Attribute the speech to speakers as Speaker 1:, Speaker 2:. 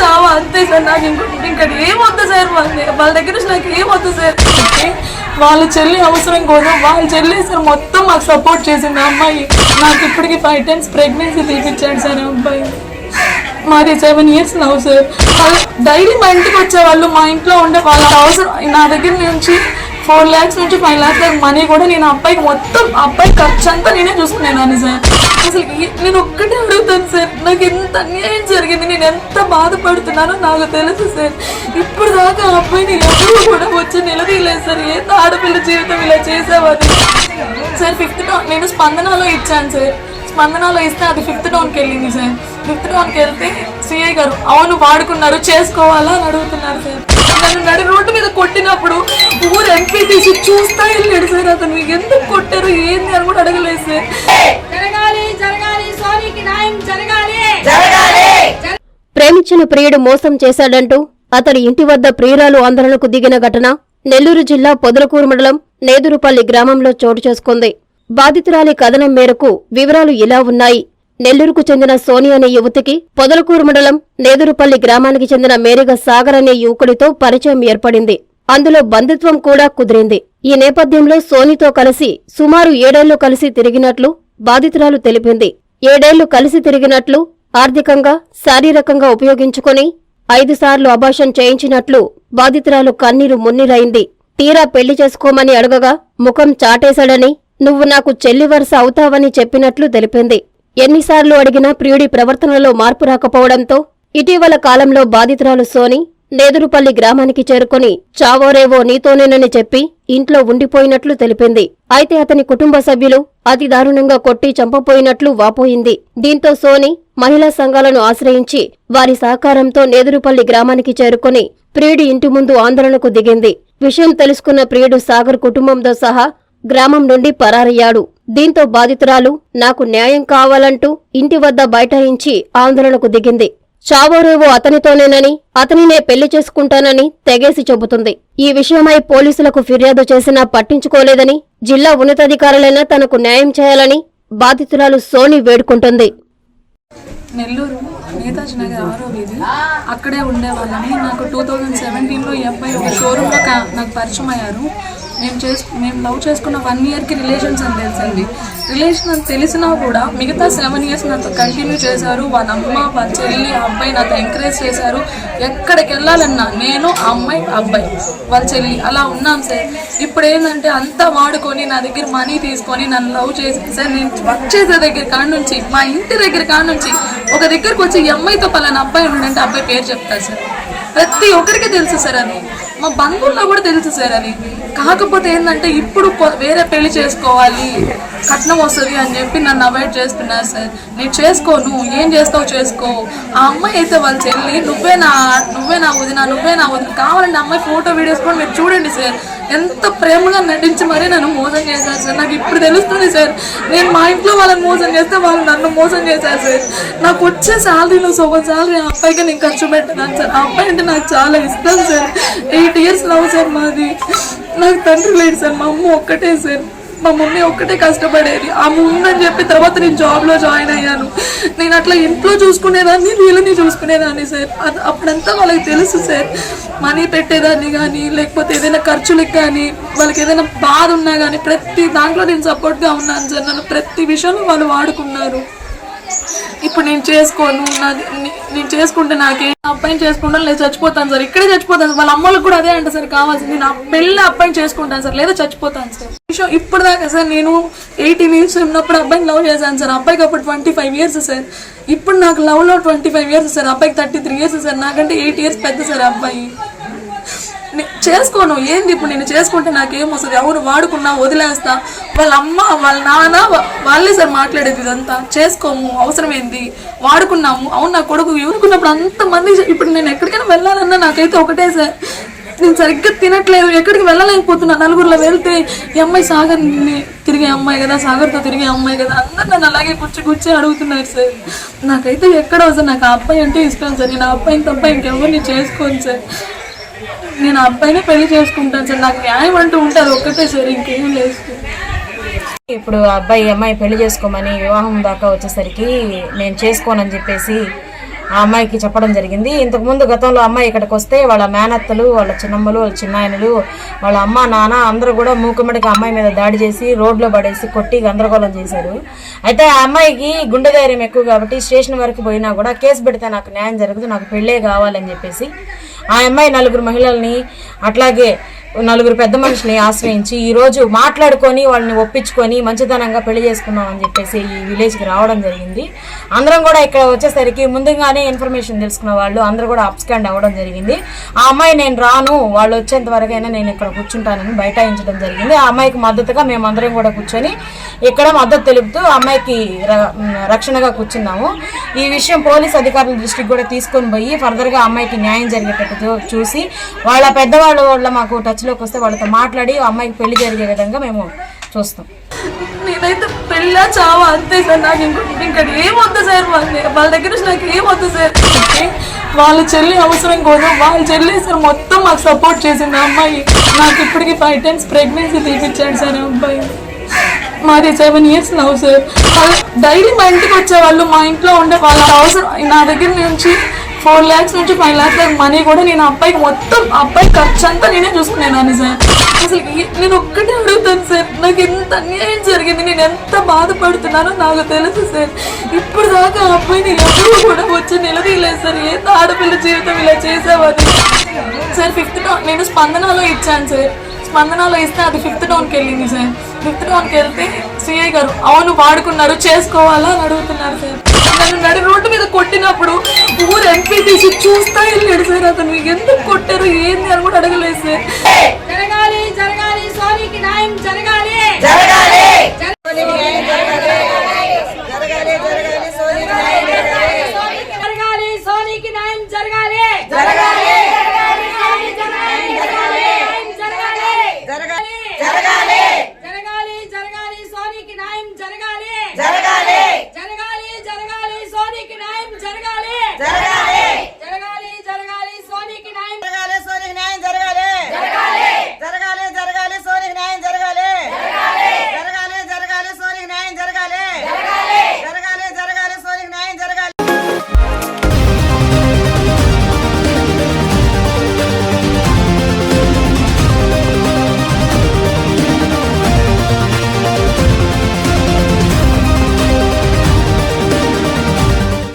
Speaker 1: చావా అంతే సార్ నాకు ఇంకోటి ఇంకా ఏం సార్ వాళ్ళ వాళ్ళ దగ్గర నుంచి నాకు ఏం సార్. వాళ్ళ చెల్లి అవసరం కోసం వాళ్ళ చెల్లి సార్ మొత్తం మాకు సపోర్ట్ చేసింది అమ్మాయి. నాకు ఇప్పటికి ఫైవ్ టైమ్స్ ప్రెగ్నెన్సీ తీపించాడు సార్ అబ్బాయి. మాది seven years love sir daily మా ఇంటికి వచ్చేవాళ్ళు మా ఇంట్లో ఉండే వాళ్ళ అవసరం నా దగ్గర నుంచి ఫోర్ ల్యాక్స్ నుంచి ఫైవ్ ల్యాక్స్ దాకా మనీ కూడా నేను అబ్బాయికి మొత్తం అబ్బాయి ఖర్చు అంతా నేనే చూసుకునేదాన్ని సార్. అసలు నేను ఒక్కటే అడుగుతాను సార్. నాకు ఎంత అన్యాయం జరిగింది నేను ఎంత బాధపడుతున్నానో నాకు తెలుసు సార్. ఇప్పుడు దాకా ఆ అబ్బాయిని ఎవరు కూడా వచ్చి నిలదీయలేదు సార్. ఏంత ఆడపిల్ల జీవితం ఇలా చేసేవారు సార్ ఫిఫ్త్ టౌన్ నేను స్పందనలో ఇచ్చాను సార్. స్పందనలో ఇస్తే అది ఫిఫ్త్ టౌన్కి వెళ్ళింది సార్. ఫిఫ్త్ వెళ్తే సిఐ గారు అవును వాడుకున్నారు చేసుకోవాలా? అని అడుగుతున్నారు సార్. నన్ను నడి రోడ్డు మీద కొట్టినప్పుడు ఊరు ఎంపీ తీసి చూస్తా వెళ్ళాడు సార్ అతను. ఎందుకు కొట్టారు? ఏంది? అని కూడా అడగలేదు సార్.
Speaker 2: జరగాలి జరగాలి సోనీకి న్యాయం జరగాలి.
Speaker 3: ప్రేమించిన ప్రియుడు మోసం చేశాడంటూ అతడి ఇంటి వద్ద ప్రియురాలు ఆందోళనకు దిగిన ఘటన నెల్లూరు జిల్లా పొదలకూరు మండలం నేదురుపల్లి గ్రామంలో చోటు చేసుకుంది. బాధితురాలి కథనం మేరకు వివరాలు ఇలా ఉన్నాయి. నెల్లూరుకు చెందిన సోని అనే యువతికి పొదలకూరు మండలం నేదురుపల్లి గ్రామానికి చెందిన మేరిగ సాగర్ అనే యువకుడితో పరిచయం ఏర్పడింది. అందులో బంధుత్వం కూడా కుదిరింది. ఈ నేపథ్యంలో సోనితో కలిసి సుమారు ఏడేళ్ళు కలిసి తిరిగినట్లు బాధితురాలు తెలిపింది. ఏడేళ్ళు కలిసి తిరిగినట్లు ఆర్థికంగా శారీరకంగా ఉపయోగించుకొని ఐదుసార్లు అభాషం చేయించినట్లు బాధితురాలు కన్నీరు మున్నీరైంది. తీరా పెళ్ళి చేసుకోమని అడగగా ముఖం చాటేశాడని నువ్వు నాకు చెల్లి వరుస అవుతావని చెప్పినట్లు తెలిపింది. ఎన్నిసార్లు అడిగినా ప్రియుడి ప్రవర్తనలో మార్పు రాకపోవడంతో ఇటీవల కాలంలో బాధితురాలు సోని నేదురుపల్లి గ్రామానికి చేరుకుని చావోరేవో నీతోనేనని చెప్పి ఇంట్లో ఉండిపోయినట్లు తెలిపింది. అయితే అతని కుటుంబ సభ్యులు అతి దారుణంగా కొట్టి చంపపోయినట్లు వాపోయింది. దీంతో సోని మహిళా సంఘాలను ఆశ్రయించి వారి సహకారంతో నేదురుపల్లి గ్రామానికి చేరుకుని ప్రియుడి ఇంటి ముందు ఆందోళనకు దిగింది. విషయం తెలుసుకున్న ప్రియుడు సాగర్ కుటుంబంతో సహా గ్రామం నుండి పరారయ్యాడు. దీంతో బాధితురాలు నాకు న్యాయం కావాలంటూ ఇంటి వద్ద బైఠాయించి ఆందోళనకు దిగింది. చావోరేవో అతనితోనేనని అతనినే పెళ్ళి చేసుకుంటానని తెగేసి చెబుతుంది. ఈ విషయమై పోలీసులకు ఫిర్యాదు చేసినా పట్టించుకోలేదని జిల్లా ఉన్నతాధికారులైనా తనకు న్యాయం చేయాలని బాధితురాలు సోని వేడుకుంటుంది.
Speaker 1: నెల్లూరు నేతాజీ నగర్ ఆరో వీధి. అక్కడే ఉండేవాళ్ళని నాకు టూ థౌజండ్ సెవెంటీన్లో ఈ అబ్బాయి ఒక షోరూంలో నాకు పరిచయం అయ్యారు. మేము చేసు మేము లవ్ చేసుకున్న వన్ ఇయర్కి రిలేషన్స్ అని తెలిసింది రిలేషన్ అని తెలిసినా కూడా మిగతా సెవెన్ ఇయర్స్ నాతో కంటిన్యూ చేశారు. వాళ్ళ అమ్మ వాళ్ళ చెల్లి ఆ అబ్బాయి నాతో ఎంకరేజ్ చేశారు. ఎక్కడికి వెళ్ళాలన్నా నేను ఆ అమ్మాయి అబ్బాయి వాళ్ళ చెల్లి అలా ఉన్నాం సార్. ఇప్పుడు ఏంటంటే అంతా వాడుకొని నా దగ్గర మనీ తీసుకొని నన్ను లవ్ చేసి సార్ నేను వర్క్ చేసే దగ్గర కాడ నుంచి మా ఇంటి దగ్గర కాడ నుంచి ఒక దగ్గరకు వచ్చి ఈ అమ్మాయితో పలానా అబ్బాయి ఉన్నాడంటే అబ్బాయి పేరు చెప్తారు సార్. ప్రతి ఒక్కరికి తెలుసు సార్ అది. మా బంధువుల్లో కూడా తెలుసు సార్ అది. కాకపోతే ఏంటంటే ఇప్పుడు వేరే పెళ్ళి చేసుకోవాలి కట్నం వస్తుంది అని చెప్పి నన్ను అవాయిడ్ చేస్తున్నారు సార్. నేను చేసుకోను ఏం చేస్తావు చేసుకో. ఆ అమ్మాయి అయితే వాళ్ళు చెల్లి నువ్వే నా నువ్వే నా వదిన నువ్వే నా వదిన. కావాలంటే అమ్మాయి ఫోటో వీడియోస్ కూడా మీరు చూడండి సార్. ఎంత ప్రేమగా నటించి మరీ నన్ను మోసం చేశారు సార్? నాకు ఇప్పుడు తెలుస్తుంది సార్. నేను మా ఇంట్లో వాళ్ళని మోసం చేస్తే వాళ్ళు నన్ను మోసం చేశారు సార్. నాకు వచ్చే శాలరీలో సగం శాలరీ ఆ అబ్బాయికి నేను ఖర్చు పెట్టాను సార్. ఆ అబ్బాయి అంటే నాకు చాలా ఇష్టం sir. Eight years love sir మాది. నాకు తండ్రి లేడు సార్ మా అమ్మ ఒక్కటే సార్. మా మమ్మీ ఒక్కటే కష్టపడేది. ఆమె ఉందని చెప్పి తర్వాత నేను జాబ్లో జాయిన్ అయ్యాను. నేను అట్లా ఇంట్లో చూసుకునేదాన్ని వీళ్ళని చూసుకునేదాన్ని సార్. అది అప్పుడంతా వాళ్ళకి తెలుసు సార్. మనీ పెట్టేదాన్ని కానీ లేకపోతే ఏదైనా ఖర్చులకు కానీ వాళ్ళకి ఏదైనా బాధ ఉన్నా కానీ ప్రతి దాంట్లో నేను సపోర్ట్గా ఉన్నాను సార్. నన్ను ప్రతి విషయంలో వాళ్ళు వాడుకున్నారు. ఇప్పుడు నేను చేసుకోను నాది నేను చేసుకుంటే నాకే ఆ అబ్బాయిని చేసుకుంటాను లేదా చచ్చిపోతాను సార్. ఇక్కడే చచ్చిపోతాను సార్. వాళ్ళ అమ్మలకు కూడా అదే అంట సార్ కావాల్సింది. నా పెళ్ళి అబ్బాయిని చేసుకుంటాను సార్. లేదా చచ్చిపోతాను సార్. విషయం ఇప్పుడు దాకా సార్ నేను ఎయిటీన్ ఇయర్స్ ఉన్నప్పుడు అబ్బాయిని లవ్ చేశాను సార్. అబ్బాయికి అప్పుడు ట్వంటీ ఫైవ్ ఇయర్స్ సార్. ఇప్పుడు నాకు లవ్లో ట్వంటీ ఫైవ్ ఇయర్స్ సార్. అబ్బాయికి థర్టీ త్రీ ఇయర్స్ సార్. నాకంటే ఎయిట్ ఇయర్స్ పెద్ద సార్ అబ్బాయి. చేసుకోను. ఏంది ఇప్పుడు నేను చేసుకుంటే నాకేం వస్తుంది ఎవరు వాడుకున్నా వదిలేస్తా. వాళ్ళ అమ్మ వాళ్ళ నాన్న వాళ్ళే సార్ మాట్లాడేది ఇదంతా. చేసుకోము. అవసరం ఏంది వాడుకున్నాము. అవును నా కొడుకు ఎవరుకున్నప్పుడు అంతమంది ఇప్పుడు నేను ఎక్కడికైనా వెళ్ళాలన్నా నాకైతే ఒకటే సార్. నేను సరిగ్గా తినట్లేదు. ఎక్కడికి వెళ్ళలేకపోతున్నా. నలుగురిలో వెళ్తే ఈ అమ్మాయి సాగర్ తిరిగే అమ్మాయి కదా సాగర్తో తిరిగే అమ్మాయి కదా. అందరు నన్ను అలాగే కూర్చి కూర్చి అడుగుతున్నారు సార్. నాకైతే ఎక్కడ సార్ నాకు ఆ అబ్బాయి అంటే ఇష్టం సార్. నేను ఆ అబ్బాయిని తప్ప ఇంకెవరిని చేసుకోను సార్. నేను ఆ అబ్బాయిని పెళ్ళి చేసుకుంటాను సార్. నాకు న్యాయం అంటూ ఉంటుంది. ఒక్కటే సార్ ఇంకేం లేదు
Speaker 4: ఇప్పుడు ఆ అబ్బాయి అమ్మాయి పెళ్ళి చేసుకోమని వివాహం దాకా వచ్చేసరికి నేను చేసుకోనని చెప్పేసి ఆ అమ్మాయికి చెప్పడం జరిగింది. ఇంతకుముందు గతంలో అమ్మాయి ఇక్కడికి వస్తే వాళ్ళ మేనత్తలు వాళ్ళ చిన్నమ్మలు వాళ్ళ చిన్నాయనలు వాళ్ళ అమ్మ నాన్న అందరూ కూడా మూకుమ్మడికి అమ్మాయి మీద దాడి చేసి రోడ్లో పడేసి కొట్టి గందరగోళం చేశారు. అయితే ఆ అమ్మాయికి గుండె ధైర్యం ఎక్కువ కాబట్టి స్టేషన్ వరకు పోయినా కూడా కేసు పెడితే నాకు న్యాయం జరగదు నాకు పెళ్ళే కావాలని చెప్పేసి ఆ అమ్మాయి నలుగురు మహిళల్ని అట్లాగే నలుగురు పెద్ద మనుషుల్ని ఆశ్రయించి ఈ రోజు మాట్లాడుకొని వాళ్ళని ఒప్పించుకొని మంచితనంగా పెళ్ళి చేసుకున్నాం అని చెప్పేసి ఈ విలేజ్కి రావడం జరిగింది. అందరం కూడా ఇక్కడ వచ్చేసరికి ముందుగానే ఇన్ఫర్మేషన్ తెలుసుకున్న వాళ్ళు అందరూ కూడా అప్స్కాండ్ అవ్వడం జరిగింది. ఆ అమ్మాయి నేను రాను వాళ్ళు వచ్చేంత వరకైనా నేను ఇక్కడ కూర్చుంటానని బైఠాయించడం జరిగింది. ఆ అమ్మాయికి మద్దతుగా మేము అందరం కూడా కూర్చొని ఇక్కడ మద్దతు తెలుపుతూ అమ్మాయికి రక్షణగా కూర్చున్నాము. ఈ విషయం పోలీస్ అధికారుల దృష్టికి కూడా తీసుకొని పోయి ఫర్దర్గా అమ్మాయికి న్యాయం జరిగేటట్టు చూసి వాళ్ళ పెద్దవాళ్ళ వాళ్ళ మాకు టచ్ టచ్లోకి వస్తే వాళ్ళతో మాట్లాడి అమ్మాయికి పెళ్ళి జరిగే విధంగా మేము చూస్తాం.
Speaker 1: నేనైతే పెళ్ళా చావా అంతే సార్ నాకు ఇంకో ఇంకా ఏమొద్దు సార్ వాళ్ళ దగ్గర నుంచి నాకు ఏమొద్దు సార్. వాళ్ళ చెల్లి అవసరం కోసం వాళ్ళ చెల్లి సార్ మొత్తం మాకు సపోర్ట్ చేసింది అమ్మాయి. నాకు ఇప్పటికి ఫైవ్ టైమ్స్ ప్రెగ్నెన్సీ తీపించాడు సార్ అబ్బాయి మాది సెవెన్ ఇయర్స్ నవ్వు సార్ డైలీ మా ఇంటికి వచ్చేవాళ్ళు మా ఇంట్లో ఉండే వాళ్ళ అవసరం నా దగ్గర నుంచి ఫోర్ ల్యాక్స్ నుంచి ఫైవ్ ల్యాక్స్ దాకా మనీ కూడా నేను అబ్బాయికి మొత్తం అబ్బాయి ఖర్చు అంతా నేనే చూసుకునేదాన్ని సార్. అసలు నేను ఒక్కటే అడుగుతాను సార్ నాకు ఎంత అన్యాయం జరిగింది నేను ఎంత బాధపడుతున్నానో నాకు తెలుసు సార్. ఇప్పుడు దాకా ఆ అబ్బాయిని ఎవరు కూడా వచ్చి నిలదీయలేదు సార్. ఏ ఆడపిల్ల జీవితం ఇలా చేసేవారు సార్ ఫిఫ్త్ టౌన్ నేను స్పందనలో ఇచ్చాను సార్. స్పందనలో ఇస్తే అది ఫిఫ్త్ టౌన్కి వెళ్ళింది సార్. ఫిఫ్త్ టౌన్కి వెళ్తే సిఐ గారు అవును వాడుకున్నారు చేసుకోవాలా అని అడుగుతున్నారు సార్. నన్ను నడి రోడ్డు మీద కొట్టినప్పుడు ఊరు తీసి చూస్తా వెళ్ళాడు సార్. అతను ఎందుకు కొట్టారు ఏంది అని కూడా అడగలేదు సార్.
Speaker 2: జరగాలి జరగాలి సారీకి న్యాయం జరగాలి. జరగాలి. జరగాలి. జరగాలి.
Speaker 5: జరగాలి.